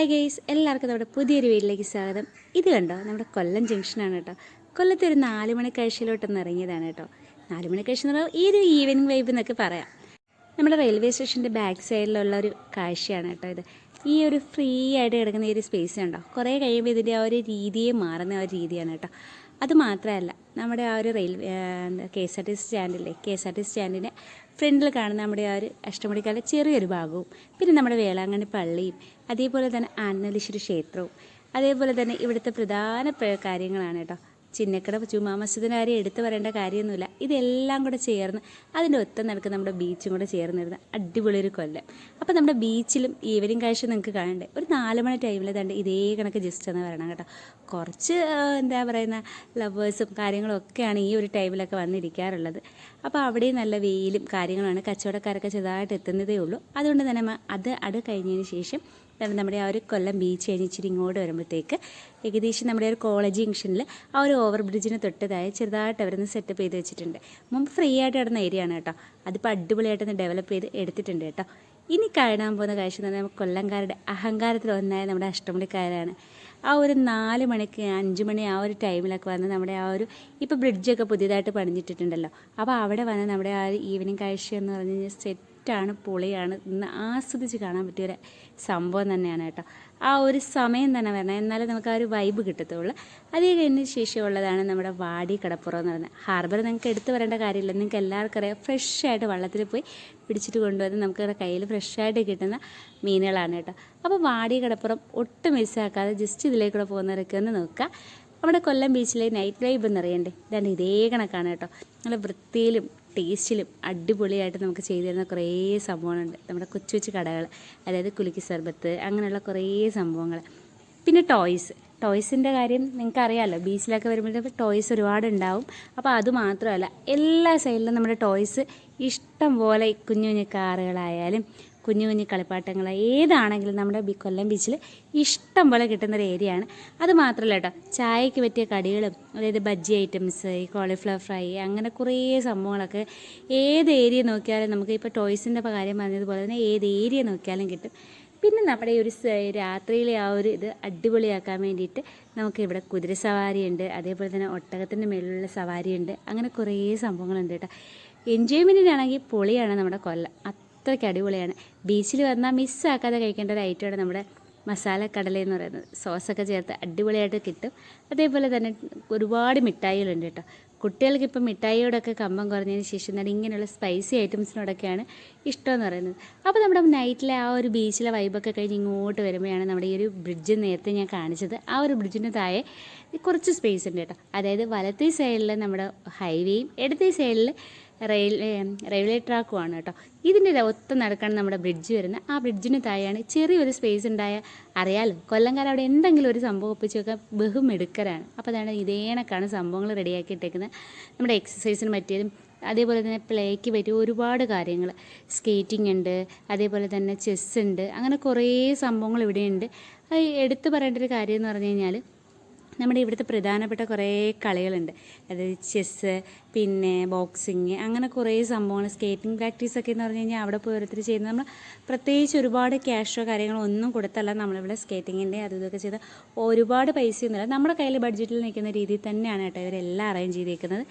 Hi guys എല്ലാവർക്കും നമ്മുടെ പുതിയൊരു വീട്ടിലേക്ക് സ്വാഗതം. ഇത് കണ്ടോ? നമ്മുടെ കൊല്ലം ജംഗ്ഷനാണ് കേട്ടോ. കൊല്ലത്തെ ഒരു നാല് മണി കാഴ്ചയിലോട്ടൊന്ന് ഇറങ്ങിയതാണ് കേട്ടോ. നാല് മണി കാഴ്ച എന്ന് പറയുമ്പോൾ ഈ ഒരു ഈവനിങ് വൈബ് എന്നൊക്കെ പറയാം. നമ്മുടെ റെയിൽവേ സ്റ്റേഷന്റെ ബാക്ക് സൈഡിലുള്ള ഒരു കാഴ്ചയാണ് കേട്ടോ ഇത്. ഈ ഒരു ഫ്രീ ആയിട്ട് കിടക്കുന്ന ഈ ഒരു സ്പേസ് ഉണ്ടോ കുറേ കഴിയുമ്പോൾ ഇതിന്റെ ആ ഒരു രീതിയെ മാറുന്ന ആ ഒരു രീതിയാണ് കേട്ടോ. അത് മാത്രമല്ല നമ്മുടെ ആ ഒരു railway K S R T C സ്റ്റാൻഡില്ലേ K S R T C സ്റ്റാൻഡിന്റെ ഫ്രണ്ടിൽ കാണുന്ന നമ്മുടെ ആ ഒരു അഷ്ടമുടിക്കാല ചെറിയൊരു ഭാഗവും പിന്നെ നമ്മുടെ വേളാങ്കണ്ണി പള്ളിയും അതേപോലെ തന്നെ ആനന്ദലീശ്വരി ക്ഷേത്രവും അതേപോലെ തന്നെ ഇവിടുത്തെ പ്രധാന പ്ര- കാര്യങ്ങളാണ് കേട്ടോ. ചിന്നക്കട ചുമ്മാ മസ്ജിദിന് എടുത്തു പറയേണ്ട കാര്യമൊന്നുമില്ല. ഇതെല്ലാം കൂടെ ചേർന്ന് അതിന്റെ ഒത്ത നടക്ക് നമ്മുടെ ബീച്ചും കൂടെ ചേർന്നിരുന്ന അടിപൊളി ഒരു കൊല്ലം. അപ്പോൾ നമ്മുടെ ബീച്ചിലും ഈവനിങ് കാഴ്ച നിങ്ങൾക്ക് കാണണ്ടേ? ഒരു നാല് മണി ടൈമിൽ തണ്ട് ഇതേ കണക്ക് ജസ്റ്റ് ഒന്ന് വരണം കേട്ടോ. കുറച്ച് എന്താ പറയുന്ന ലവേഴ്സും കാര്യങ്ങളും ഒക്കെയാണ് ഈ ഒരു ടൈമിലൊക്കെ വന്നിരിക്കാറുള്ളത്. അപ്പോൾ അവിടെയും നല്ല വെയിലും കാര്യങ്ങളാണ് കച്ചവടക്കാരൊക്കെ ചെറുതായിട്ട് എത്തുന്നതേ ഉള്ളൂ. അതുകൊണ്ട് തന്നെ അത് അത് കഴിഞ്ഞതിന് ശേഷം തന്നെ നമ്മുടെ ആ ഒരു കൊല്ലം ബീച്ച് കഴിഞ്ഞ് ഇച്ചിരി ഇങ്ങോട്ട് വരുമ്പോഴത്തേക്ക് ഏകദേശം നമ്മുടെ ഒരു കോളേജ് ജംഗ്ഷനിൽ ആ ഒരു ഓവർ ബ്രിഡ്ജിന് തൊട്ടതായ ചെറുതായിട്ട് അവരൊന്ന് സെറ്റപ്പ് ചെയ്ത് വെച്ചിട്ടുണ്ട്. മുമ്പ് ഫ്രീ ആയിട്ട് കിടന്ന ഏരിയ ആണ് കേട്ടോ. അതിപ്പോൾ അടിപൊളിയായിട്ടൊന്ന് ഡെവലപ്പ് ചെയ്ത് എടുത്തിട്ടുണ്ട് കേട്ടോ. ഇനി കാണാൻ പോകുന്ന കാഴ്ച എന്ന് പറഞ്ഞാൽ കൊല്ലംകാരുടെ അഹങ്കാരത്തിൽ ഒന്നായ നമ്മുടെ അഷ്ടമുടിക്കാരാണ്. ആ ഒരു നാല് മണിക്ക് അഞ്ച് മണി ആ ഒരു ടൈമിലൊക്കെ വന്ന് നമ്മുടെ ആ ഒരു ഇപ്പോൾ ബ്രിഡ്ജൊക്കെ പുതിയതായിട്ട് പണിഞ്ഞിട്ടിട്ടുണ്ടല്ലോ. അപ്പോൾ അവിടെ വന്ന് നമ്മുടെ ആ ഒരു ഈവനിങ് കാഴ്ച എന്ന് പറഞ്ഞു കഴിഞ്ഞാൽ സെറ്റാണ് പൊളിയാണ് ഇന്ന് ആസ്വദിച്ച് കാണാൻ പറ്റിയൊരു സംഭവം തന്നെയാണ് കേട്ടോ. ആ ഒരു സമയം തന്നെ വരണം. എന്നാലേ നമുക്ക് ആ ഒരു വൈബ് കിട്ടത്തുള്ളൂ. അത് കഴിഞ്ഞ ശേഷമുള്ളതാണ് നമ്മുടെ വാടി കടപ്പുറം എന്ന് പറയുന്നത്. ഹാർബർ നിങ്ങൾക്ക് എടുത്തു വരേണ്ട കാര്യമില്ല. നിങ്ങൾക്ക് എല്ലാവർക്കും അറിയാം. ഫ്രഷ് ആയിട്ട് വള്ളത്തിൽ പോയി പിടിച്ചിട്ട് കൊണ്ടുവന്ന് നമുക്ക് കയ്യിൽ ഫ്രഷായിട്ട് കിട്ടുന്ന മീനുകളാണ് കേട്ടോ. അപ്പോൾ വാടി കടപ്പുറം ഒട്ടും മിസ്സാക്കാതെ ജസ്റ്റ് ഇതിലേക്കൂടെ പോകുന്നവരൊക്കെ ഒന്ന് നോക്കുക. നമ്മുടെ കൊല്ലം ബീച്ചിലെ നൈറ്റ് ലൈബ് എന്നറിയണ്ടേ? ഇതാണ് ഇതേ കണക്കാണ് കേട്ടോ. നല്ല വൃത്തിയിലും ടേസ്റ്റിലും അടിപൊളിയായിട്ട് നമുക്ക് ചെയ്തു തരുന്ന കുറേ സംഭവങ്ങളുണ്ട്. നമ്മുടെ കൊച്ചു കൊച്ചു കടകൾ അതായത് കുലുക്കി സർബത്ത് അങ്ങനെയുള്ള കുറേ സംഭവങ്ങൾ. പിന്നെ ടോയ്സ്. ടോയ്സിന്റെ കാര്യം നിങ്ങൾക്ക് അറിയാമല്ലോ ബീച്ചിലൊക്കെ വരുമ്പോഴത്തേക്ക് ടോയ്സ് ഒരുപാട് ഉണ്ടാവും അപ്പോൾ അത് മാത്രമല്ല എല്ലാ സൈഡിലും നമ്മുടെ ടോയ്സ് ഇഷ്ടം പോലെ കുഞ്ഞു കുഞ്ഞു കാറുകളായാലും കുഞ്ഞു കുഞ്ഞു കളിപ്പാട്ടങ്ങൾ ഏതാണെങ്കിലും നമ്മുടെ കൊല്ലം ബീച്ചിൽ ഇഷ്ടം പോലെ കിട്ടുന്ന ഒരു ഏരിയ ആണ്. അത് മാത്രമല്ല കേട്ടോ ചായക്ക് പറ്റിയ കടികളും അതായത് ബജ്ജി ഐറ്റംസ് ഈ കോളിഫ്ലവർ ഫ്രൈ അങ്ങനെ കുറേ സംഭവങ്ങളൊക്കെ ഏത് ഏരിയ നോക്കിയാലും നമുക്ക് ഇപ്പോൾ ടോയ്സിന്റെ കാര്യം പറഞ്ഞതുപോലെ തന്നെ ഏത് ഏരിയ നോക്കിയാലും കിട്ടും. പിന്നെ നമ്മുടെ ഒരു രാത്രിയിലെ ആ ഒരു ഇത് അടിപൊളിയാക്കാൻ വേണ്ടിയിട്ട് നമുക്ക് ഇവിടെ കുതിര സവാരിയുണ്ട് അതേപോലെ തന്നെ ഒട്ടകത്തിന്റെ സവാരി സവാരിയുണ്ട് അങ്ങനെ കുറേ സംഭവങ്ങളുണ്ട് കേട്ടോ എൻജോയ്മെന്റിനാണെങ്കിൽ പൊളിയാണ് നമ്മുടെ കൊല്ലം. അത്രയ്ക്ക് അടിപൊളിയാണ്. ബീച്ചിൽ വന്നാൽ മിസ്സാക്കാതെ കഴിക്കേണ്ട ഒരു ഐറ്റമാണ് നമ്മുടെ മസാല കടല എന്ന് പറയുന്നത്. സോസൊക്കെ ചേർത്ത് അടിപൊളിയായിട്ട് കിട്ടും. അതേപോലെ തന്നെ ഒരുപാട് മിഠായികളുണ്ട് കേട്ടോ. കുട്ടികൾക്ക് ഇപ്പം മിഠായിയോടൊക്കെ കമ്പം കുറഞ്ഞതിന് ശേഷം തന്നെ ഇങ്ങനെയുള്ള സ്പൈസി ഐറ്റംസിനോടൊക്കെയാണ് ഇഷ്ടമെന്ന് പറയുന്നത്. അപ്പോൾ നമ്മുടെ നൈറ്റിലെ ആ ഒരു ബീച്ചിലെ വൈബൊക്കെ കഴിഞ്ഞ് ഇങ്ങോട്ട് വരുമ്പോഴാണ് നമ്മുടെ ഈ ഒരു ബ്രിഡ്ജ് നേരത്തെ ഞാൻ കാണിച്ചത്. ആ ഒരു ബ്രിഡ്ജിന് താഴെ കുറച്ച് സ്പേസ് ഉണ്ട് കേട്ടോ. അതായത് വലത്തേ സൈഡിൽ നമ്മുടെ ഹൈവേയും ഇടത്തേ സൈഡിൽ റെയിൽ റെയിൽവേ ട്രാക്കുമാണ് കേട്ടോ. ഇതിന്റെ ഒത്ത നടക്കാണ് നമ്മുടെ ബ്രിഡ്ജ് വരുന്നത്. ആ ബ്രിഡ്ജിന് താഴെയാണ് ചെറിയൊരു സ്പേസ് ഉണ്ടായ അറിയാലോ? കൊല്ലംകാലം അവിടെ എന്തെങ്കിലും ഒരു സംഭവം ഒപ്പിച്ച് വെക്കാൻ ബഹുമെടുക്കരാണ് അപ്പോൾ അതാണ് ഇതേണക്കാണ് സംഭവങ്ങൾ റെഡിയാക്കി ഇട്ടേക്കുന്നത്. നമ്മുടെ എക്സസൈസിന് പറ്റിയതും അതേപോലെ തന്നെ പ്ലേക്ക് പറ്റിയ ഒരുപാട് കാര്യങ്ങൾ. സ്കേറ്റിംഗ് ഉണ്ട് അതേപോലെ തന്നെ ചെസ് ഉണ്ട്. അങ്ങനെ കുറേ സംഭവങ്ങൾ ഇവിടെയുണ്ട്. എടുത്തു പറയേണ്ട ഒരു കാര്യം എന്ന് പറഞ്ഞു കഴിഞ്ഞാൽ നമ്മുടെ ഇവിടുത്തെ പ്രധാനപ്പെട്ട കുറേ കളികളുണ്ട്. അതായത് ചെസ്സ് പിന്നെ ബോക്സിങ് അങ്ങനെ കുറേ സംഭവങ്ങൾ സ്കേറ്റിംഗ് പ്രാക്ടീസ് ഒക്കെ എന്ന് പറഞ്ഞു കഴിഞ്ഞാൽ അവിടെ പോയി ഓരോരുത്തർ ചെയ്യുന്നത്. നമ്മൾ പ്രത്യേകിച്ച് ഒരുപാട് ക്യാഷോ കാര്യങ്ങളോ ഒന്നും കൊടുത്തല്ല. നമ്മളിവിടെ സ്കേറ്റിങ്ങിന്റെ അതും ഇതൊക്കെ ചെയ്ത് ഒരുപാട് പൈസയൊന്നുമില്ല നമ്മുടെ കയ്യിൽ ബഡ്ജറ്റിൽ നിൽക്കുന്ന രീതിയിൽ തന്നെയാണ് കേട്ടോ ഇവരെല്ലാം അറേഞ്ച് ചെയ്തിരിക്കുന്നത്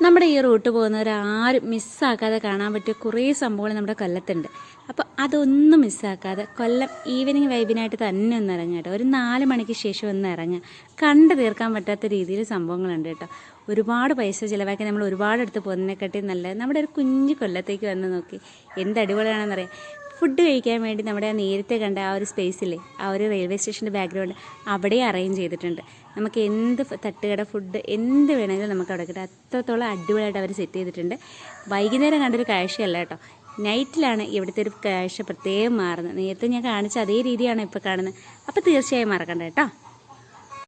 നമ്മുടെ ഈ റൂട്ട് പോകുന്നവർ ആരും മിസ്സാക്കാതെ കാണാൻ പറ്റിയ കുറേ സംഭവങ്ങൾ നമ്മുടെ കൊല്ലത്തുണ്ട്. അപ്പോൾ അതൊന്നും മിസ്സാക്കാതെ കൊല്ലം ഈവനിങ് വൈബിനായിട്ട് തന്നെ ഒന്ന് ഇറങ്ങുക കേട്ടോ. ഒരു നാല് മണിക്ക് ശേഷം ഒന്ന് ഇറങ്ങുക കണ്ടു തീർക്കാൻ പറ്റാത്ത രീതിയിൽ സംഭവങ്ങളുണ്ട് കേട്ടോ. ഒരുപാട് പൈസ ചിലവാക്കി നമ്മൾ ഒരുപാട് എടുത്ത് പോകുന്നതിനെക്കാട്ടി നല്ല നമ്മുടെ ഒരു കുഞ്ഞു കൊല്ലത്തേക്ക് വന്ന് നോക്കി. എന്ത് അടിപൊളിയാണെന്നറിയാം. ഫുഡ് കഴിക്കാൻ വേണ്ടി നമ്മുടെ നേരത്തെ കണ്ട ആ ഒരു സ്പേസില്ലേ ആ ഒരു റെയിൽവേ സ്റ്റേഷന്റെ ബാക്ക്ഗ്രൗണ്ട് അവിടെ അറേഞ്ച് ചെയ്തിട്ടുണ്ട്. നമുക്ക് എന്ത് തട്ടുകട ഫുഡ് എന്ത് വേണമെങ്കിലും നമുക്ക് അവിടെ കിട്ടും. അത്രത്തോളം അടിപൊളിയായിട്ട് അവർ സെറ്റ് ചെയ്തിട്ടുണ്ട്. വൈകുന്നേരം കണ്ടൊരു കാഴ്ചയല്ല കേട്ടോ. നൈറ്റിലാണ് ഇവിടുത്തെ ഒരു കാഴ്ച പ്രത്യേകം മാറുന്നത്. നേരത്തെ ഞാൻ കാണിച്ച അതേ രീതിയാണ് ഇപ്പോൾ കാണുന്നത്. അപ്പോൾ തീർച്ചയായും മറക്കണ്ട കേട്ടോ.